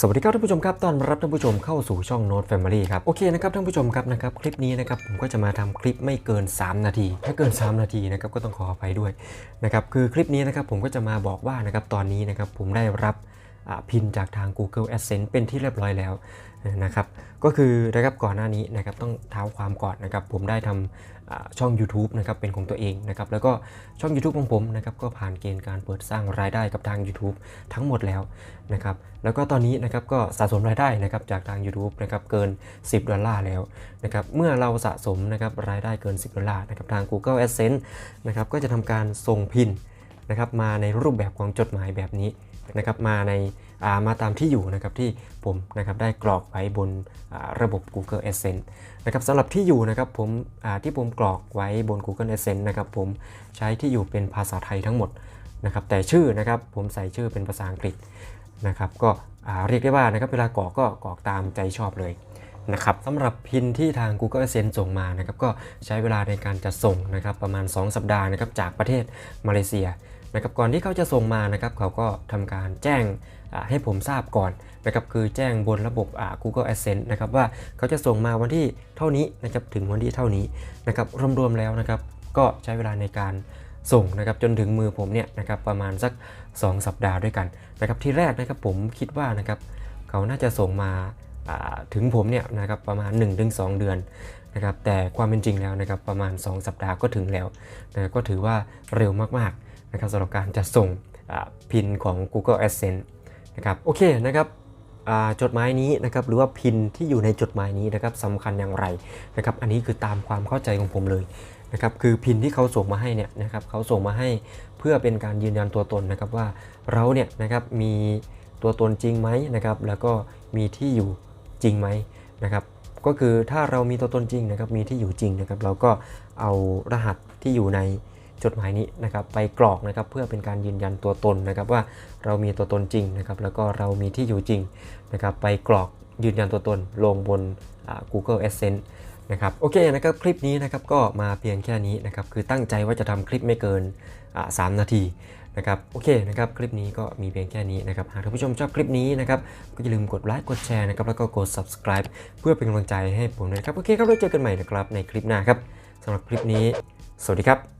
สวัสดีครับท่านผู้ชมครับต้อนรับท่านผู้ชมเข้าสู่ช่องโน้ตแฟมิลี่ครับโอเคนะครับท่านผู้ชมครับนะครับคลิปนี้นะครับผมก็จะมาทำคลิปไม่เกิน 3 นาที ถ้าเกิน 3 นาทีนะครับก็ต้องขออภัยด้วยนะครับคือคลิปนี้นะครับผมก็จะมาบอกว่านะครับตอนนี้นะครับผมได้รับ พินจากทาง Google Adsense เป็นที่เรียบร้อยแล้วนะครับก็คือนะครับก่อนหน้านี้นะครับต้องเท้าความก่อนนะครับผมได้ทำอ่าช่อง YouTube นะครับเป็นของตัวเองนะครับแล้วก็ช่อง YouTube ของผมนะครับก็ผ่านเกณฑ์การเปิดสร้างรายได้กับทาง YouTube ทั้งหมดแล้วนะครับแล้วก็ตอนนี้นะครับก็สะสมรายได้นะครับจากทาง YouTube นะครับเกิน 10 ดอลลาร์แล้วนะครับเมื่อเราสะสมนะครับรายได้เกิน 10 ดอลลาร์นะครับทาง Google Adsense นะครับก็จะทำการส่งพินนะครับมาในรูปแบบของจดหมายแบบนี้ นะครับมาในามาตามที่อยู่นะครับที่ผมนะครับได้กรอกไว้บนระบบ Google Adsense นะครับสำหรับที่อยู่นะครับผมที่ผมกรอกไว้บน Google Adsense นะครับผมใช้ที่อยู่เป็นภาษาไทยทั้งหมดนะครับแต่ชื่อนะครับผมใส่ชื่อเป็นภาษาอังกฤษนะครับก็เรียกได้ว่านะครับเวลากรอกก็กรอกตามใจชอบเลยนะครับสำหรับพินที่ทาง Google Adsense ส่งมานะครับก็ใช้เวลาในการจัดส่งนะครับประมาณ 2 สัปดาห์นะครับจากประเทศมาเลเซีย นะครับก่อนที่เขาจะส่งมานะครับเขาก็ทำการแจ้งให้ผมทราบก่อนนะครับคือแจ้งบนระบบ Google Adsense นะครับว่าเขาจะส่งมาวันที่เท่านี้นะครับถึงวันที่เท่านี้นะครับรวมๆแล้วนะครับก็ใช้เวลาในการส่งนะครับจนถึงมือผมเนี่ยนะครับประมาณสัก 2 สัปดาห์ด้วยกันนะครับที่แรกนะครับผมคิดว่านะครับเขาน่าจะส่งมาอ่าถึงผมเนี่ยนะครับประมาณ 1-2 เดือนนะครับแต่ความเป็นจริงแล้วนะครับประมาณ 2 สัปดาห์ก็ถึงแล้วนะก็ถือว่าเร็วมากๆ นะครับสำหรับการจะส่งพินของ Google Adsense นะครับโอเคนะครับจดหมายนี้นะครับหรือว่าพินที่อยู่ในจดหมายนี้นะครับสำคัญอย่างไรนะครับอันนี้คือตามความเข้าใจของผมเลยนะครับคือพินที่เขาส่งมาให้เนี่ยนะครับเขาส่งมาให้เพื่อเป็นการยืนยันตัวตนนะครับว่าเราเนี่ยนะครับมีตัวตนจริงไหมนะครับแล้วก็มีที่อยู่จริงไหมนะครับก็คือถ้าเรามีตัวตนจริงนะครับมีที่อยู่จริงนะครับเราก็เอารหัสที่อยู่ใน จดหมายนี้นะครับไปกรอกนะครับเพื่อเป็นการยืนยันตัวตนนะครับว่าเรามีตัวตนจริงนะครับแล้วก็เรามีที่อยู่จริงนะครับไปกรอกยืนยันตัวตนลงบนอ่า Google Adsense นะครับโอเคนะครับคลิปนี้นะครับก็มาเพียงแค่นี้นะครับคือตั้งใจว่าจะทำคลิปไม่เกินอ่า3นาทีนะครับโอเคนะครับคลิปนี้ก็มีเพียงแค่นี้นะครับหากท่านผู้ชมชอบคลิปนี้นะครับก็อย่าลืมกดไลค์กดแชร์นะครับแล้วก็กด subscribe เพื่อเป็นกำลังใจให้ผมนะครับโอเคครับไว้วเจอกันใหม่นะครับในคลิปหน้าครับสำหรับคลิปนี้ สวัสดีครับ